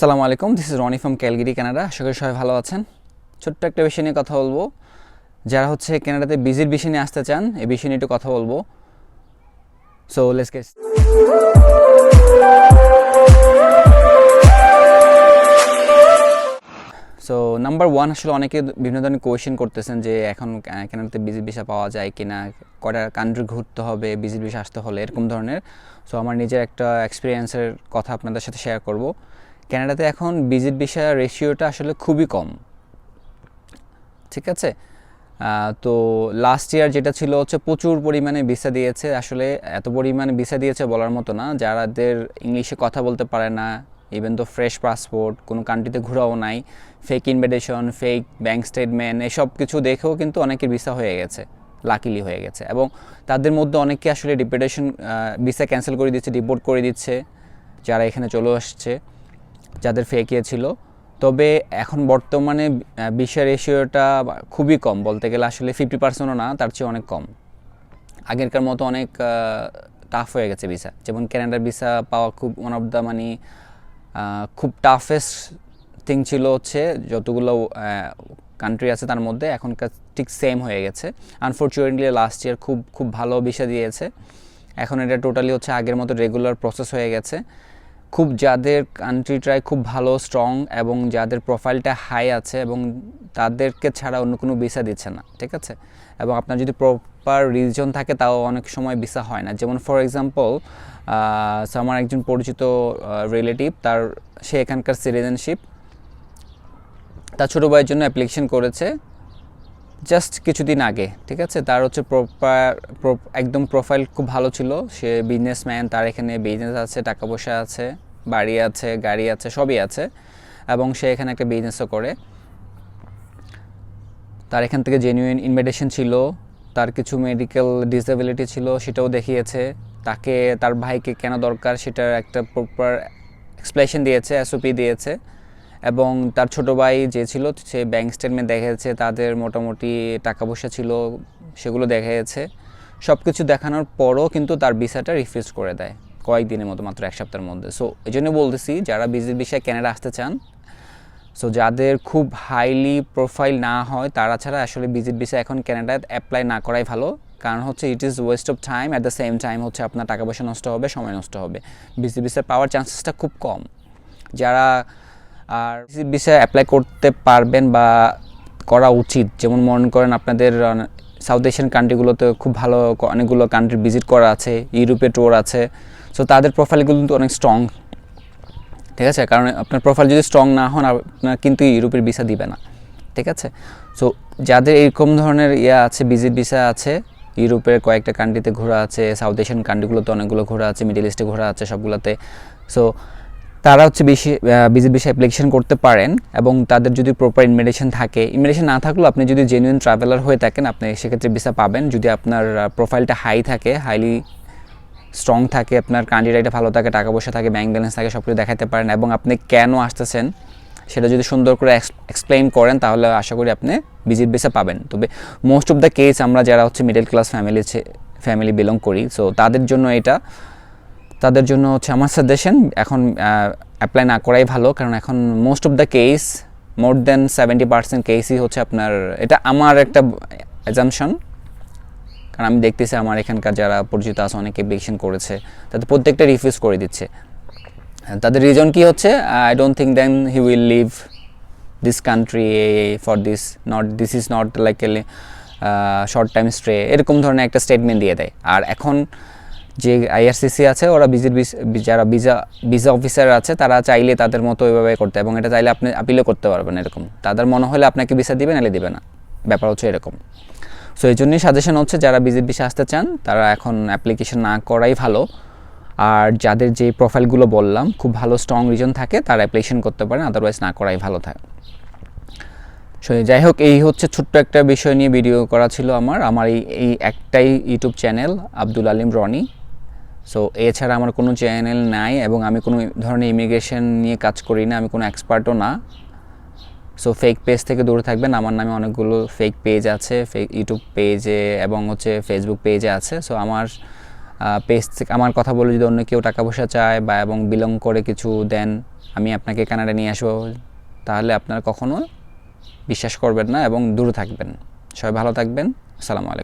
আসসালামু আলাইকুম this is Rony from Calgary Canada আশা করি সবাই ভালো আছেন। ছোট্ট একটা বিষয় নিয়ে কথা বলব। যারা হচ্ছে কানাডাতে বিজির বিষয় নিয়ে আসতে চান, এই বিষয় নিয়ে একটু কথা বলব। So let's get so number one আসলে অনেকে বিভিন্ন ধরনের কোয়েশ্চেন করতেছেন যে, এখন কা- কানাডাতে বিজির ভিসা পাওয়া যায় কিনা কটা কান্ট্রি ঘুরতে হবে বিজির ভিসা আসতে হলে, এরকম ধরনের। সো আমার নিজের একটা এক্সপিরিয়েন্সের কথা আপনাদের সাথে শেয়ার করব। কানাডাতে এখন ভিজিট ভিসা রেশিওটা আসলে খুবই কম। ঠিক আছে? তো লাস্ট ইয়ার যেটা ছিল হচ্ছে প্রচুর পরিমাণে ভিসা দিয়েছে। আসলে এত পরিমাণে ভিসা দিয়েছে বলার মতো না। যারাদের ইংলিশে কথা বলতে পারে না ইভেন তো ফ্রেশ পাসপোর্ট কোনো কান্ট্রিতে ঘোরাও নাই fake invitation fake bank statement এসব কিছু দেখেও কিন্তু অনেকের ভিসা হয়ে গেছে লাকিলি হয়ে গেছে। এবং তাদের মধ্যে অনেকে আসলে ডিপুটেশন ভিসা ক্যান্সেল করে দিচ্ছে ডিপোর্ট করে দিচ্ছে, যারা এখানে চলে আসছে। যাদের ফেক ইয়ে ছিল তবে এখন বর্তমানে বিশ্বের রেশিওটা খুবই কম, বলতে গেলে আসলে ফিফটি পার্সেন্টও না, তার চেয়ে অনেক কম। আগেরকার মতো অনেক টাফ হয়ে গেছে ভিসা যেমন ক্যানাডার ভিসা পাওয়া খুব ওয়ান অফ দ্য মানে খুব টাফেস্ট থিং ছিল হচ্ছে যতগুলো কান্ট্রি আছে তার মধ্যে, এখনকার ঠিক সেম হয়ে গেছে। আনফর্চুনেটলি লাস্ট ইয়ার খুব খুব ভালো ভিসা দিয়েছে। এখন এটা টোটালি হচ্ছে আগের মতো রেগুলার প্রসেস হয়ে গেছে। খুব যাদের কান্ট্রিটায় খুব ভালো স্ট্রং এবং যাদের প্রোফাইলটা হাই আছে এবং তাদেরকে ছাড়া অন্য কোনো ভিসা দিচ্ছে না, ঠিক আছে? এবং আপনার যদি প্রপার রিজন থাকে তাও অনেক সময় ভিসা হয় না। যেমন ফর এক্সাম্পল আমার একজন পরিচিত রিলেটিভ তার, সে এখানকার সিটিজেনশিপ তার ছোটো ভাইয়ের জন্য অ্যাপ্লিকেশন করেছে। জাস্ট কিছুদিন আগে, ঠিক আছে? তার হচ্ছে প্রপার একদম প্রোফাইল খুব ভালো ছিল। সে বিজনেসম্যান তার এখানে বিজনেস আছে, টাকা পয়সা আছে, বাড়ি আছে, গাড়ি আছে, সবই আছে। এবং সে এখানে একটা বিজনেসও করে। তার এখান থেকে জেনুইন ইনভিটেশন ছিল। তার কিছু মেডিকেল ডিসেবিলিটি ছিল, সেটাও দেখিয়েছে। তাকে, তার ভাইকে কেন দরকার, সেটার একটা প্রপার এক্সপ্লেশন দিয়েছে এসওপি দিয়েছে। এবং তার ছোট ভাই যে ছিল, সে ব্যাংক স্টেটমেন্ট দেখেছে তাদের মোটামুটি টাকা পয়সা ছিল, সেগুলো দেখেছে সব কিছু দেখানোর পরও কিন্তু তার ভিসাটা রিফিউজ করে দেয়, কয়েকদিনের মতো মাত্র, এক সপ্তাহের মধ্যে। সো এই জন্য বলতেছি, যারা বিজির বিষয়ে ক্যানাডা আসতে চান সো যাদের খুব হাইলি প্রোফাইল না হয়, তারা ছাড়া আসলে ভিজিট ভিসা এখন ক্যানাডায় অ্যাপ্লাই না করাই ভালো। কারণ হচ্ছে it is waste of time at the same time হচ্ছে আপনার টাকা পয়সা নষ্ট হবে, সময় নষ্ট হবে। ভিজিট ভিসা পাওয়ার চান্সেসটা খুব কম। যারা আর ভিসা অ্যাপ্লাই করতে পারবেন বা করা উচিত। যেমন মনে করেন আপনাদের সাউথ এশিয়ান কান্ট্রিগুলোতে খুব ভালো অনেকগুলো কান্ট্রি ভিজিট করা আছে ইউরোপে ট্যুর আছে। সো তাদের প্রোফাইলগুলো কিন্তু অনেক স্ট্রং ঠিক আছে? কারণ আপনার প্রোফাইল যদি স্ট্রং না হন, আপনার কিন্তু ইউরোপের ভিসা দিবে না। ঠিক আছে? সো যাদের এরকম ধরনের ইয়ে আছে ভিজিট ভিসা আছে ইউরোপের কয়েকটা কান্ট্রিতে ঘোরা আছে সাউথ এশিয়ান কান্ট্রিগুলোতে অনেকগুলো ঘোরা আছে মিডিল ইস্টে ঘোরা আছে সবগুলোতে। সো তারা হচ্ছে বেশি ভিজিট ভিসা অ্যাপ্লিকেশন করতে পারেন এবং তাদের যদি প্রপার ইনভিটেশন থাকে ইনভিটেশন না থাকলেও আপনি যদি জেনুইন ট্রাভেলার হয়ে থাকেন, আপনি সেক্ষেত্রে ভিসা পাবেন। যদি আপনার প্রোফাইলটা হাই থাকে হাইলি স্ট্রং থাকে, আপনার কান্ট্রিটা ভালো থাকে, টাকা পয়সা থাকে ব্যাংক ব্যালেন্স থাকে সব কিছু দেখাতে পারেন এবং আপনি কেন আসতেছেন, সেটা যদি সুন্দর করে এক্সপ্লেইন করেন, তাহলে আশা করি আপনি ভিজিট বেসে পাবেন। তবে মোস্ট অফ দ্য কেস আমরা যারা হচ্ছে middle class family family belong করি সো তাদের জন্য এটা তাদের জন্য হচ্ছে আমার সাজেশন। এখন অ্যাপ্লাই না করাই ভালো, কারণ এখন most of the case more than seventy percent কেসই হচ্ছে আপনার, এটা আমার একটা অ্যাজামশন কারণ আমি দেখতেছি আমার এখানকার যারা পরিচিত আছে, অনেকে অ্যাপ্লিকেশন করেছে, তাদের প্রত্যেকটা রিফিউজ করে দিচ্ছে। তাদের রিজন কি হচ্ছে? I don't think then he will leave this country for this not this is not like short time stay এরকম ধরনের একটা স্টেটমেন্ট দিয়ে দেয়। আর এখন যে আইআরসিসি আছে, ওরা ভিজিট যারা ভিসা ভিসা অফিসার আছে, তারা চাইলে তাদের মতো ওইভাবে করতে এবং এটা চাইলে আপনি আপিলও করতে পারবেন এরকম। তাদের মনে হলে আপনাকে ভিসা দিবে, নাহলে দিবে না। ব্যাপার হচ্ছে এরকম। সো এই জন্যই সাজেশন হচ্ছে যারা ভিজিট ভিসা আসতে চান, তারা এখন অ্যাপ্লিকেশন না করাই ভালো। আর যাদের যে প্রোফাইলগুলো বললাম, খুব ভালো স্ট্রং রিজন থাকে, তারা অ্যাপ্লিকেশন করতে পারেন আদারওয়াইজ না করাই ভালো থাকে। সো যাই হোক, এই হচ্ছে ছোট্ট একটা বিষয় নিয়ে ভিডিও করা ছিল আমার। আমার এই এই একটাই YouTube channel Abdul Alim Rony. So এছাড়া আমার কোনো চ্যানেল নাই এবং আমি কোনো ধরনের ইমিগ্রেশন নিয়ে কাজ করি না, আমি কোনো এক্সপার্টও না। সো ফেক পেজ থেকে দূরে থাকবেন, আমার নামে অনেকগুলো ফেক পেজ আছে ফেক ইউটিউব পেজে এবং হচ্ছে ফেসবুক পেজে আছে। সো আমার পেজ থেকে আমার কথা বলে যদি অন্য কেউ টাকা পয়সা চায় বা এবং বিলং করে কিছু দেন, আমি আপনাকে কানাডা নিয়ে আসব, তাহলে আপনারা কখনো বিশ্বাস করবেন না এবং দূরে থাকবেন। সবাই ভালো থাকবেন। আসসালামু আলাইকুম।